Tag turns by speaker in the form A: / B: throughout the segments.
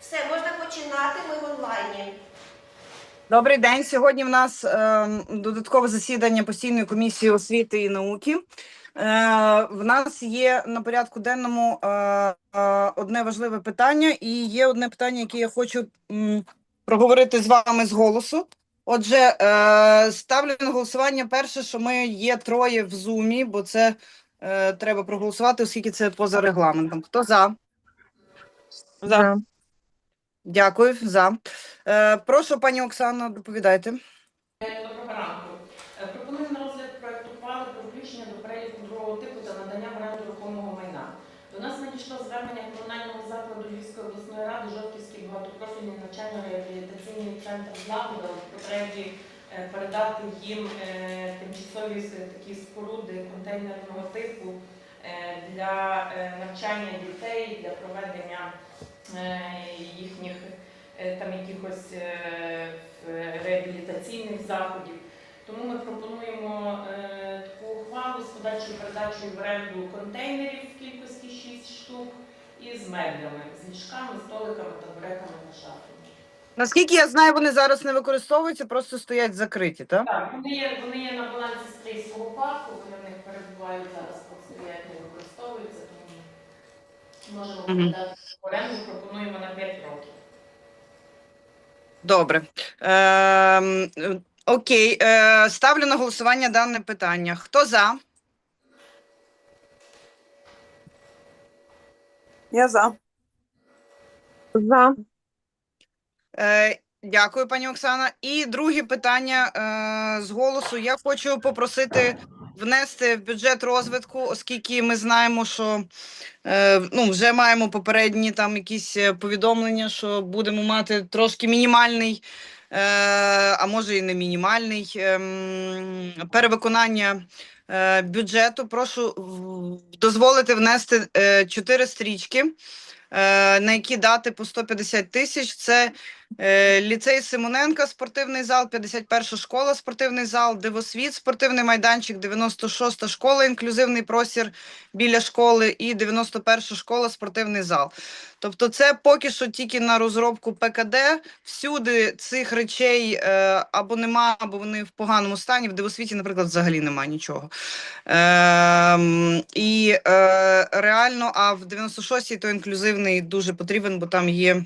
A: Все. Можна починати, ми в онлайні.
B: Добрий день. Сьогодні в нас е, додаткове засідання постійної комісії освіти і науки. Е, в нас є на порядку денному е, е, одне важливе питання, і є одне питання, яке я хочу м, проговорити з вами з голосу. Отже, е, ставлю на голосування перше, що ми є троє в зумі, бо це е, треба проголосувати, оскільки це поза регламентом. Хто за?
C: За.
B: Дякую, за. Е, прошу, пані Оксано, доповідайте.
D: Доброго ранку. Е, Пропоную на розгляд проекту ухвали про включення до переліку другого типу та надання в оренду рухомого майна. До нас надійшло звернення комунального закладу Львівської обласної ради Жовківський багатопрофільний навчально-реабілітаційний центр «Злагода» в потребі передати їм е, тимчасові такі споруди контейнерного типу е, для е, навчання дітей, для проведення е, їхніх е, там якихось е, реабілітаційних заходів. Тому ми пропонуємо е, таку ухвалу з подальшою передачею в оренду контейнерів в кількості 6 штук і з меблями, з ліжками, столиками, табуретами та шафами.
B: Наскільки я знаю, вони зараз не використовуються, просто стоять закриті, так?
D: Так, вони є, вони є на балансі стрийського парку, вони в них перебувають зараз, стоять, не використовуються, тому можемо
B: Мгм.
D: передати в оренду, пропонуємо на 5 років.
B: Добре. Ем, е, окей, е, ставлю на голосування дане питання. Хто за?
C: Я за. За.
B: Е, дякую, пані Оксана. І друге питання е, з голосу. Я хочу попросити внести в бюджет розвитку, оскільки ми знаємо, що е, ну, вже маємо попередні там якісь повідомлення, що будемо мати трошки мінімальний, а може і не мінімальний ем, перевиконання. Бюджету прошу дозволити внести чотири стрічки, на які дати по 150 тисяч. Це Ліцей Симоненка, спортивний зал, 51 школа, спортивний зал, Дивосвіт, спортивний майданчик, 96 школа, інклюзивний простір біля школи і 91 школа, спортивний зал. Тобто, це поки що тільки на розробку ПКД. Всюди цих речей е, або нема, або вони в поганому стані. В Дивосвіті, наприклад, взагалі нема нічого. Ем, і е, реально, а в 96-й то інклюзивний дуже потрібен, бо там є.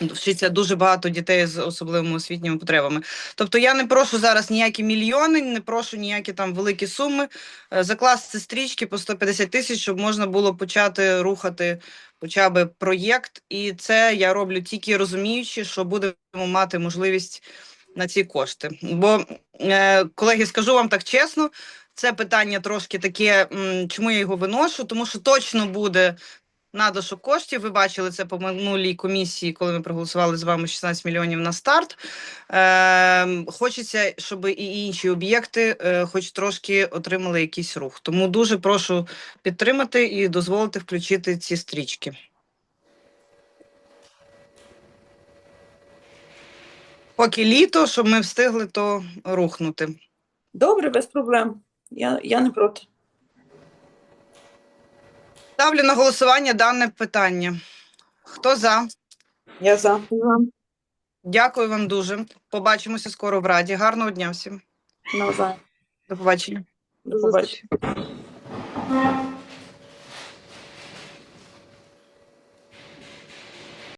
B: Вчиться дуже багато дітей з особливими освітніми потребами. Тобто я не прошу зараз ніякі мільйони, не прошу ніякі там великі суми. Е, Закласти стрічки по 150 тисяч, щоб можна було почати рухати хоча б проєкт. І це я роблю тільки розуміючи, що будемо мати можливість на ці кошти. Бо, е, колеги, скажу вам так чесно, це питання трошки таке, чому я його виношу, тому що точно буде надошук коштів. Ви бачили це по минулій комісії, коли ми проголосували з вами 16 мільйонів на старт. Е, хочеться, щоб і інші об'єкти, е, хоч трошки отримали якийсь рух. Тому дуже прошу підтримати і дозволити включити ці стрічки. Поки літо, щоб ми встигли то рухнути.
C: Добре, без проблем. Я, я не проти.
B: Ставлю на голосування дане питання. Хто за?
C: Я за.
B: Дякую вам дуже. Побачимося скоро в Раді. Гарного дня всім.
C: Навзаєм.
B: До побачення.
C: До побачення.